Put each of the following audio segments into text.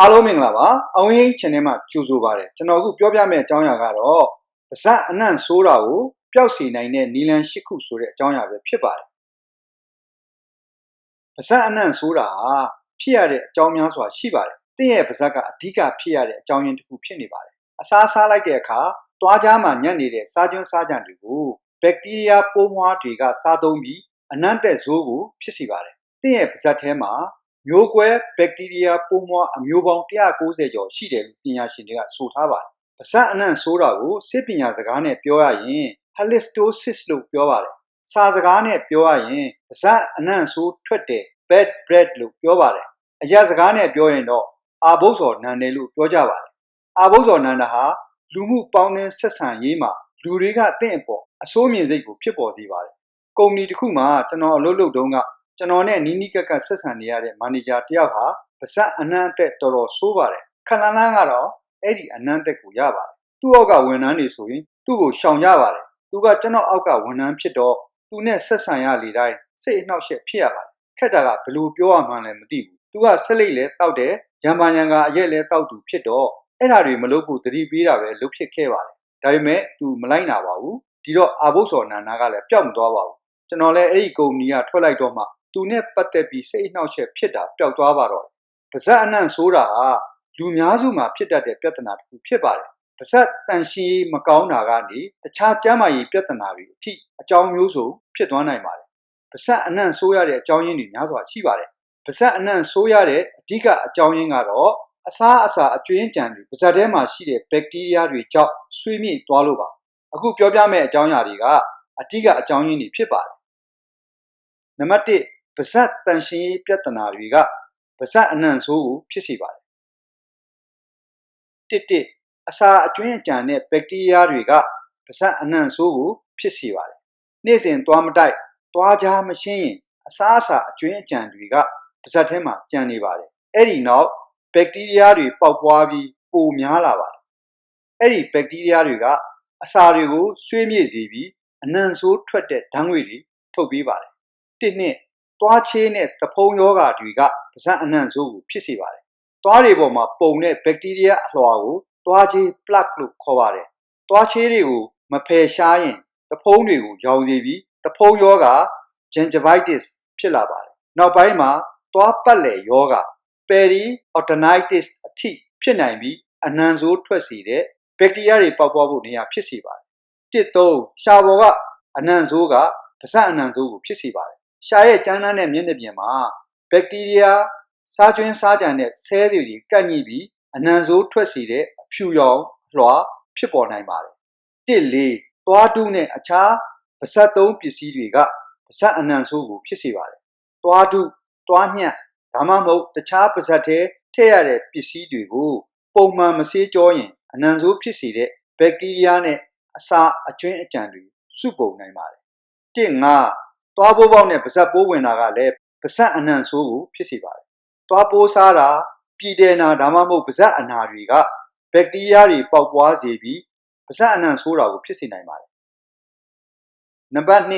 အားလုံးမင်္ဂလာပါအောင်ဟိန်း channel မှာကြိုဆိုပါရစေကျွန်တော်အခုပြောပြမယ့်အကြောင်းအရာကတော့ပါဇက်အနှံ့ဆိုးတာကိုပျောက်စေနိုင်တဲ့နီလန်၈ခုဆိုတဲ့အကြောင်းအရာပဲဖြစ်ပါတယ်ပါဇက်အနှံ့ဆိုးတာဟာဖြစ်ရတဲ့အကြောင်းများစွာရှိပါတယ်တင့်ရဲ့ပါဇက်ကအဓိကဖြစ်ရတဲ့အကြောင်းရင်းတစ်ခုဖြစ်နေပါတယ်အစားစားလိုက်တဲ့အခါတွားကြားမှာညံ့နေတဲ့စားကျွန်းစားကြံတွေကိုဘက်တီးရီးယားပိုးမွှားတွေကစားသုံးပြီးအနှံ့သက်ဇိုးကိုဖြစ်စေပါတယ်တင့်ရဲ့ပါဇက်ထဲမှာ မျိုးကွဲဘက်တီးရီးယားပိုးမွှားအမျိုးပေါင်း190ကျော်ရှိတယ်လို့ပညာရှင်တွေကဆိုထားပါတယ်။ပါးစပ်အနှံ့ဆိုးတာကိုစစ်ပညာစကားနဲ့ပြောရရင် halitosis လို့ပြောပါတယ်။စာစကားနဲ့ပြောရရင်ပါးစပ်အနှံ့ဆိုးထွက်တဲ့ bad breath လို့ပြောပါတယ်။အရာစကားနဲ့ပြောရင်တော့အာဘုတ်စော်နန်တယ်လို့ပြောကြပါတယ်။အာဘုတ်စော်နန်တာဟာလူမှုပေါင်းတဲ့ဆက်ဆံရေးမှာလူတွေကအသင့်အပေါ်အစိုးမြင်စိတ်ကိုဖြစ်ပေါ်စေပါတယ်။ကုမ္ပဏီတစ်ခုမှာကျွန်တော်အလုပ်လုပ်တုန်းက ကျွန်တော်နဲ့နီးနီးကပ်ကပ်ဆက်ဆံနေရတဲ့မန်နေဂျာတယောက်ဟာပါဇက်အနှံ့အသက်တော်တော်ဆိုးပါတယ်ခလန်းလန်းကတော့အဲ့ဒီအနှံ့အသက်ကိုရပါတယ်သူ့အောက်ကဝန်ထမ်းတွေဆိုရင်သူ့ကိုရှောင်ကြပါတယ်သူကကျွန်တော်အောက်ကဝန်ထမ်းဖြစ်တော့သူနဲ့ဆက်ဆံရလေတိုင်းစိတ်အနှောက်အယှက်ဖြစ်ရပါတယ်ခက်တာကဘယ်လိုပြောရမှန်းလည်းမသိဘူးသူကဆက်လက်လဲတောက်တယ်ရံပါရံကအရက်လဲတောက်သူဖြစ်တော့အဲ့ဒါတွေမလုပ်ဖို့တတိပေးတာပဲလုပ်ဖြစ်ခဲ့ပါတယ်ဒါပေမဲ့သူမလိုက်နာပါဘူးဒီတော့အာဘုတ်စော်နန္နာကလည်းပျောက်မသွားပါဘူးကျွန်တော်လည်းအဲ့ဒီကုမ္ပဏီကထွက်လိုက်တော့မှ သူနဲ့ပတ်သက်ပြီးစိတ်အနှောက်အယှက်ဖြစ်တာပျောက်သွားပါတော့တယ်။ပါဇက်အနှံ့ဆိုးတာဟာလူများစုမှာဖြစ်တတ်တဲ့ပြဿနာတစ်ခုဖြစ်ပါတယ်။ပါဇက်တန်ရှင်းမကောင်းတာကနေတခြားကျန်းမာရေးပြဿနာတွေအထိအကြောင်းမျိုးစုံဖြစ်သွားနိုင်ပါတယ်။ပါဇက်အနှံ့ဆိုးရတဲ့အကြောင်းရင်းတွေများစွာရှိပါတယ်။ပါဇက်အနှံ့ဆိုးရတဲ့အဓိကအကြောင်းရင်းကတော့အစားအစာအကျွင်းကြံတွေပါဇက်ထဲမှာရှိတဲ့ဘက်တီးရီးယားတွေကြောင့်ဆွေးမြေ့သွားလို့ပါ။အခုပြောပြမယ့်အကြောင်းအရာတွေကအဓိကအကြောင်းရင်းတွေဖြစ်ပါတယ်။နံပါတ်1 ပါဇက်တန်ရှင်းရေးပြဿနာတွေကပါဇက်အနှံ့ဆိုးကိုဖြစ်စေပါတယ်တစ်တစ်အစာအကျွင်းအကြံနဲ့ဘက်တီးရီးယားတွေကပါဇက်အနှံ့ဆိုးကိုဖြစ်စေပါတယ်နေ့စဉ်သွားမတိုက်သွားကြားမရှင်းရင်အစာအစာအကျွင်းအကြံတွေကပါဇက်ထဲမှာကျန်နေပါတယ်အဲ့ဒီနောက်ဘက်တီးရီးယားတွေပေါက်ပွားပြီးပိုများလာပါတယ်အဲ့ဒီဘက်တီးရီးယားတွေကအစာတွေကိုဆွေးမြေ့စေပြီးအနှံ့ဆိုးထွက်တဲ့ဓာတ်ငွေတွေထုတ်ပေးပါတယ်တစ်နှစ် သွားချေးနဲ့တဖုံးယောဂါတွေကပါးစပ်အနှံ့ဆိုးကိုဖြစ်စေပါတယ်။သွားတွေပေါ်မှာပုံတဲ့ဘက်တီးရီးယားအလွှာကိုသွားချေး plaque လို့ခေါ်ပါတယ်။သွားချေးတွေကိုမဖယ်ရှားရင်တဖုံးတွေကိုရောင်စေပြီးတဖုံးယောဂါ gingivitis ဖြစ်လာပါတယ်။နောက်ပိုင်းမှာသွားပတ်လေယောဂါ periodontitis အထိဖြစ်နိုင်ပြီးအနှံဆိုးထွက်စေတဲ့ဘက်တီးရီးယားတွေပေါက်ပွားဖို့နေရာဖြစ်စေပါတယ်။တစ်သုံးရှားပေါ်ကအနှံဆိုးကပါးစပ်အနှံဆိုးကိုဖြစ်စေပါတယ် ရှာရဲ့ကျန်းနှန်းတဲ့မျက်နှာပြင်မှာဘက်တီးရီးယားစားကျွင်းစားကြံတဲ့ဆဲတွေကပ်ညှိပြီးအနံဆိုးထွက်စေတဲ့အဖြူရောင်လွှာဖြစ်ပေါ်နိုင်ပါတယ်။တစ်လေးသွားတူးနဲ့အခြားပါဇက်သုံးပစ္စည်းတွေကပါဇက်အနံဆိုးကိုဖြစ်စေပါတယ်။သွားတူးသွားညှက်ဒါမှမဟုတ်တခြားပါဇက်ထဲထည့်ရတဲ့ပစ္စည်းတွေကိုပုံမှန်မဆေးကြောရင်အနံဆိုးဖြစ်စေတဲ့ဘက်တီးရီးယားနဲ့အစာအကျွင်းအကြံတွေစုပုံနိုင်ပါတယ်။တစ်ငါ သွားပိုးပေါက်နဲ့ပါဇက်ပိုးဝင်တာကလည်းပါဇက်အနှံ့ဆိုးကိုဖြစ်စေပါတယ်။သွားပိုးစားတာပြည်တယ်နာဒါမှမဟုတ်ပါဇက်အနာတွေကဘက်တီးရီးယားတွေပေါက်ပွားစေပြီးပါဇက်အနှံ့ဆိုးတာကိုဖြစ်စေနိုင်ပါတယ်။နံပါတ်2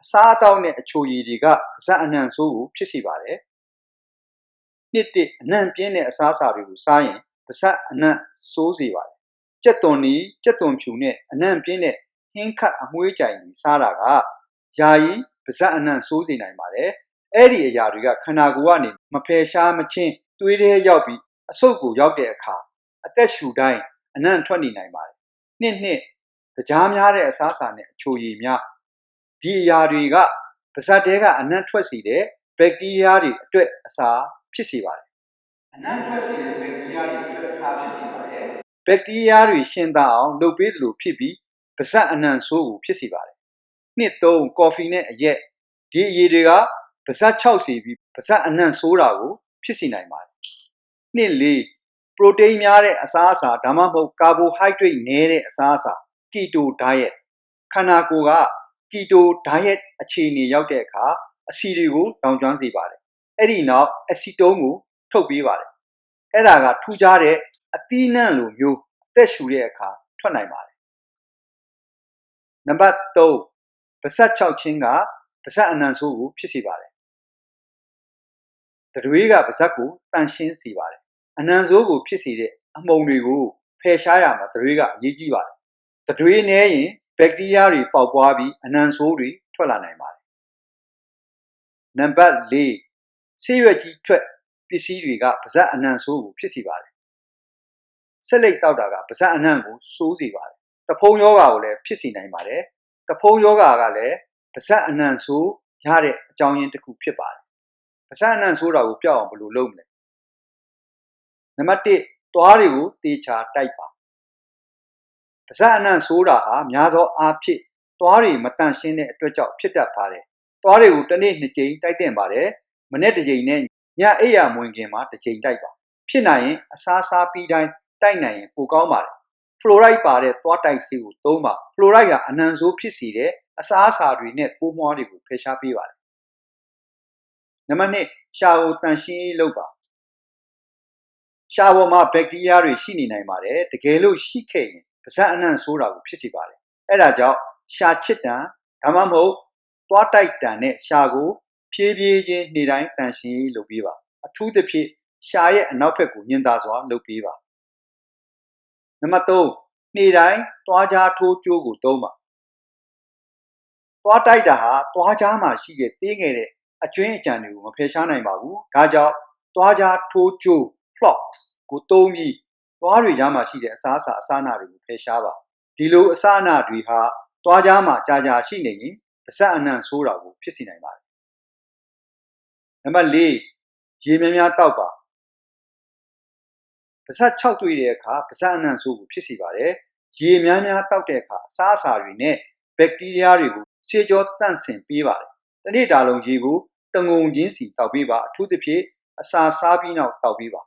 အစားအသောက်နဲ့အချိုရည်တွေကပါဇက်အနှံ့ဆိုးကိုဖြစ်စေပါတယ်။နှစ်တစ်အနှံ့ပြင်းတဲ့အစားအစာတွေကိုစားရင်ပါဇက်အနှံ့ဆိုးစေပါတယ်။ကြက်သွန်နီကြက်သွန်ဖြူနဲ့အနှံ့ပြင်းတဲ့ဟင်းခတ်အမွှေးကြိုင်တွေစားတာကယာယီ ပါဇက်အနှံ့ဆိုးစေနိုင်ပါတယ်အဲ့ဒီအရာတွေကခန္ဓာကိုယ်ကနေမဖယ်ရှားမချင်းသွေးထဲရောက်ပြီးအဆုတ်ကိုရောက်တဲ့အခါအသက်ရှူတိုင်းအနံ့ထွက်နေနိုင်ပါတယ်နှစ်နှစ်ကြားများတဲ့အစားအစာနဲ့အချိုရည်များဒီအရာတွေကပါဇက်တဲကအနံ့ထွက်စီတဲ့ဘက်တီးရီးယားတွေအတွက်အစာဖြစ်စေပါတယ်အနံ့ထွက်စီတဲ့ဘက်တီးရီးယားတွေအတွက်အစာဖြစ်စေပါတယ်ဘက်တီးရီးယားတွေရှင်သန်အောင်လုပ်ပေးသလိုဖြစ်ပြီးပါဇက်အနံ့ဆိုးကိုဖြစ်စေပါတယ် နှစ်သုံးကော်ဖီနဲ့အရက်ဒီအရည်တွေကပါဇက်6စီပြီးပါဇက်အနှံ့ဆိုးတာကိုဖြစ်စေနိုင်ပါတယ်နှစ်လေးပရိုတိန်းများတဲ့အစားအစာဒါမှမဟုတ်ကာဘိုဟိုက်ဒရိတ်နည်းတဲ့အစားအစာကီတိုဒိုင်ယက်ခန္ဓာကိုယ်ကကီတိုဒိုင်ယက်အခြေအနေရောက်တဲ့အခါအဆီတွေကိုတောင်ကျွမ်းစေပါတယ်အဲ့ဒီနောက်အဆီတုံးကိုထုတ်ပေးပါတယ်အဲ့ဒါကထူးခြားတဲ့အသီးနှံလိုမျိုးအသက်ရှူတဲ့အခါထွက်နိုင်ပါတယ်နံပါတ်3 ပါဇက်6ချင်းကပါဇက်အနံဆိုးကိုဖြစ်စေပါတယ်။တတွေးကပါဇက်ကိုတန်ရှင်းစေပါတယ်အနံဆိုးကိုဖြစ်စေတဲ့အမှုန်တွေကိုဖယ်ရှားရမှာတတွေးကအရေးကြီးပါတယ်။တတွေးနည်းရင်ဘက်တီးရီးယားတွေပေါက်ပွားပြီးအနံဆိုးတွေထွက်လာနိုင်ပါတယ်။နံပါတ်၄ဆေးရွက်ကြီးထွက်ပစ္စည်းတွေကပါဇက်အနံဆိုးကိုဖြစ်စေပါတယ်။ဆက်လက်တောက်တာကပါဇက်အနံကိုစိုးစေပါတယ်။တဖုံယောဂါကိုလည်းဖြစ်စေနိုင်ပါတယ်။ တဖုံယောဂါကလည်းပါဇက်အနံဆိုးရတဲ့အကြောင်းရင်းတစ်ခုဖြစ်ပါတယ်။ပါဇက်အနံဆိုးတာကိုပြောက်အောင်ဘယ်လိုလုပ်မလဲ။နံပါတ်1သွားတွေကိုတေချာတိုက်ပါ။ပါဇက်အနံဆိုးတာဟာများသောအားဖြင့်သွားတွေမတန့်ရှင်းတဲ့အတွက်ကြောင့်ဖြစ်တတ်ပါတယ်။သွားတွေကိုတစ်နေ့နှစ်ကြိမ်တိုက်တင်ပါတယ်။မနေ့တစ်ကြိမ်နဲ့ညအိပ်ရမဝင်ခင်မှာတစ်ကြိမ်တိုက်ပါ။ဖြစ်နိုင်ရင်အစားစားပြီးတိုင်းတိုက်နိုင်ရင်ပိုကောင်းပါတယ်။ ဖလိုရိုက်ပါတဲ့သွားတိုက်ဆေးကိုသုံးပါ။ဖလိုရိုက်ကအနံဆိုးဖြစ်စေတဲ့အစားအစာတွေနဲ့ပိုးမွှားတွေကိုဖယ်ရှားပေးပါတယ်။နံပါတ်2ရှာကိုတန့်ရှင်းရေးလုပ်ပါ။ရှာပေါ်မှာဘက်တီးရီးယားတွေရှိနေနိုင်ပါတယ်။တကယ်လို့ရှိခဲ့ရင်ပါဇက်အနံ့ဆိုးတာကိုဖြစ်စေပါတယ်။အဲဒါကြောင့်ရှာချစ်တံဒါမှမဟုတ်သွားတိုက်တံနဲ့ရှာကို ဖြည်းဖြည်းချင်းနေ့တိုင်းတန့်ရှင်းရေးလုပ်ပေးပါ။အထူးသဖြင့်ရှာရဲ့အနောက်ဘက်ကိုညင်သာစွာလုပ်ပေးပါ။ နံပါတ်3နေ့တိုင်းသွားကြားထိုးကြိုးကိုသုံးပါသွားတိုက်တာဟာသွားကြားမှာရှိတဲ့တင်းငယ်တဲ့အကျွင်းအကြံတွေကိုမဖယ်ရှားနိုင်ပါဘူးဒါကြောင့်သွားကြားထိုးကြိုး flocks ကိုသုံးပြီးသွားတွေကြားမှာရှိတဲ့အစားအစာအစာအနာတွေကိုဖယ်ရှားပါဒီလိုအစာအနာတွေဟာသွားကြားမှာကြာကြာရှိနေရင်ပါဇက်အနံ့ဆိုးတာကိုဖြစ်စေနိုင်ပါတယ်နံပါတ်၄ရေများများတောက်ပါ ပါဇက်6တွေ့တဲ့အခါပါဇက်အနံ့ဆိုးကိုဖြစ်စေပါတယ်ရေများများတောက်တဲ့အခါအစားအစာတွေနဲ့ဘက်တီးရီးယားတွေကိုဆေးကြောတန့်စင်ပေးပါတယ်။တနေ့တာလုံးရေကိုတငုံချင်းစီတောက်ပေးပါအထူးသဖြင့်အစာစားပြီးနောက်တောက်ပေးပါ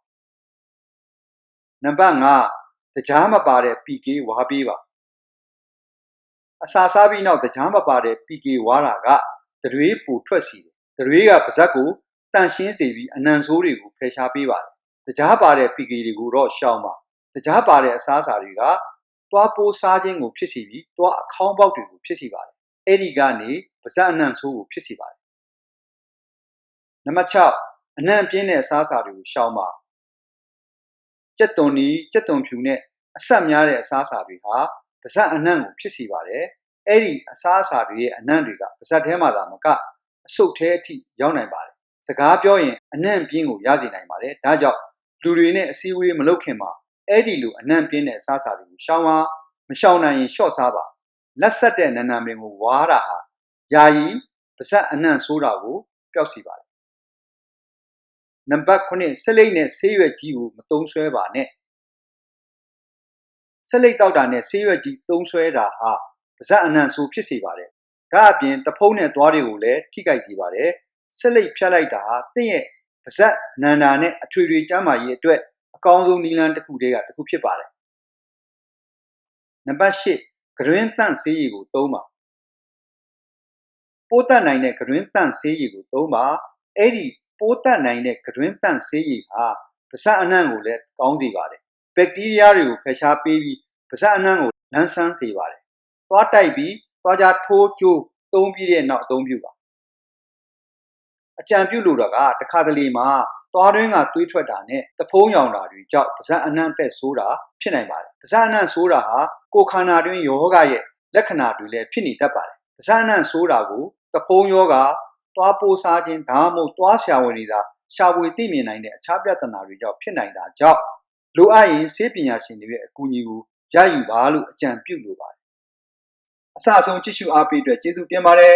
။နံပါတ်5တကြားမပါတဲ့ PK ဝါပေးပါ။အစာစားပြီးနောက်တကြားမပါတဲ့ PK ဝါတာကတရွေးပူထွက်စီတယ်။တရွေးကပါဇက်ကိုတန့်ရှင်းစေပြီးအနံဆိုးတွေကိုဖယ်ရှားပေးပါတယ်။ တကြားပါတဲ့ PK တွေကိုတော့ရှောင်ပါ။တကြားပါတဲ့အစားအစာတွေကသွားပိုးစားခြင်းကိုဖြစ်စီပြီးသွားအခေါင်းပေါက်တွေကိုဖြစ်စီပါတယ်အဲ့ဒီကနေပါဇက်အနံ့ဆိုးကိုဖြစ်စီပါတယ်နံပါတ်6အနံ့ပြင်းတဲ့အစားအစာတွေကိုရှောင်ပါကြက်သွန်နီကြက်သွန်ဖြူနဲ့အဆက်များတဲ့အစားအစာတွေဟာပါဇက်အနံ့ကိုဖြစ်စီပါတယ်အဲ့ဒီအစားအစာတွေရဲ့အနံ့တွေကပါဇက်ထဲမှာသာမကအဆုတ်ထဲအထိရောက်နိုင်ပါတယ်စကားပြောရင်အနံ့ပြင်းကိုရစေနိုင်ပါတယ်ဒါကြောင့် လူတွေနဲ့အစည်းအဝေးမလုပ်ခင်မှာအဲ့ဒီလိုအနံ့ပြင်းတဲ့အစားအစာတွေကိုရှောင်ပါမရှောင်နိုင်ရင်ရှော့စားပါလက်ဆက်တဲ့နန္နာမင်းကိုဝါတာဟာယာယီပါဇက်အနံ့ဆိုးတာကိုပျောက်စီပါတယ်နံပါတ်9ဆက်လိတ်နဲ့ဆေးရွက်ကြီးကိုမသုံးဆွဲပါနဲ့ဆက်လိတ်တောက်တာနဲ့ဆေးရွက်ကြီးသုံးဆွဲတာဟာပါဇက်အနံ့ဆိုးဖြစ်စေပါတယ်ဒါအပြင်တဖုံးနဲ့သွားတွေကိုလည်းထိခိုက်စေပါတယ်ဆက်လိတ်ဖြတ်လိုက်တာဟာတင့်ရဲ့ ပါဇက်နန္နာနဲ့အထွေထွေကျမ်းမာရေးအတွက်အကောင်းဆုံးနည်းလမ်းတစ်ခုတည်းကတစ်ခုဖြစ်ပါတယ်နံပါတ်8ဂရင်းတန့်ဆေးရည်ကိုသုံးပါပိုးတတ်နိုင်တဲ့ဂရင်းတန့်ဆေးရည်ကိုသုံးပါအဲ့ဒီပိုးတတ်နိုင်တဲ့ဂရင်းတန့်ဆေးရည်ဟာပါးစပ်အနှံ့ကိုလည်းကောင်းစေပါတယ်ဘက်တီးရီးယားတွေကိုဖယ်ရှားပေးပြီးပါးစပ်အနှံ့ကိုလန်းဆန်းစေပါတယ်သွားတိုက်ပြီးသွားကြထိုးကျိုးသုံးပြီးတဲ့နောက်အသုံးပြုပါ အကြံပြုလိုတာကတခါတလေမှာသွားတွင်းကတွေးထွက်တာနဲ့တဖုံးရောင်တာတွေကြောင့်ပါးစပ်အနှံ့သက်ဆိုးတာဖြစ်နိုင်ပါတယ်ပါးစပ်အနှံ့ဆိုးတာဟာကိုယ်ခန္ဓာတွင်းယောဂရဲ့လက္ခဏာတွေလည်းဖြစ်နေတတ်ပါတယ်ပါးစပ်အနှံ့ဆိုးတာကိုတဖုံးယောဂသွားပိုးစားခြင်းဒါမှမဟုတ်သွားဆရာဝန်တွေသာရှာဖွေသိမြင်နိုင်တဲ့အခြားပြဿနာတွေကြောင့်ဖြစ်နိုင်တာကြောင့်လိုအပ်ရင်ဆေးပညာရှင်တွေရဲ့အကူအညီကိုရယူပါလို့အကြံပြုလိုပါတယ်အစအဆုံးကြည့်ရှုအားပေးအတွက်ကျေးဇူးတင်ပါတယ်